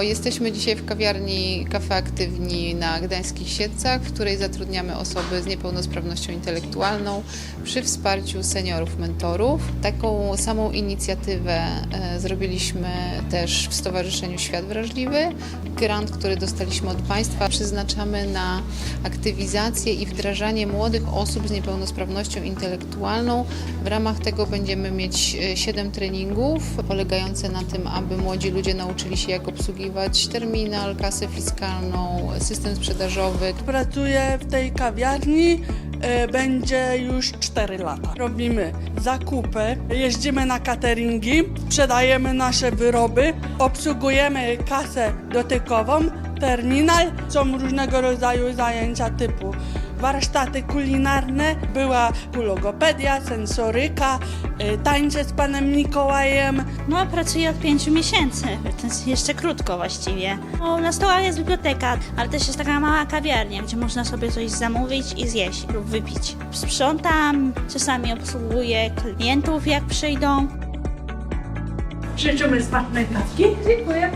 Jesteśmy dzisiaj w kawiarni Kafe Aktywni na Gdańskich Siedcach, w której zatrudniamy osoby z niepełnosprawnością intelektualną przy wsparciu seniorów mentorów. Taką samą inicjatywę e, zrobiliśmy też w Stowarzyszeniu Świat Wrażliwy. Grant, który dostaliśmy od państwa, przeznaczamy na aktywizację i wdrażanie młodych osób z niepełnosprawnością intelektualną. W ramach tego będziemy mieć 7 treningów polegające na tym, aby młodzi ludzie nauczyli się jak obsługiwać terminal, kasę fiskalną, system sprzedażowy. Pracuję w tej kawiarni, e, będzie już 4 lata. Robimy zakupy, jeździmy na cateringi, sprzedajemy nasze wyroby, obsługujemy kasę dotykową, terminal, są różnego rodzaju zajęcia typu warsztaty kulinarne, była logopedia, sensoryka, e, tańce z panem Mikołajem, No, pracuję od pięciu miesięcy, to jest jeszcze krótko właściwie. No, na stołach jest biblioteka, ale też jest taka mała kawiarnia, gdzie można sobie coś zamówić i zjeść lub wypić. Sprzątam, czasami obsługuję klientów jak przyjdą. Życzymy smacznej kawki. Dziękuję.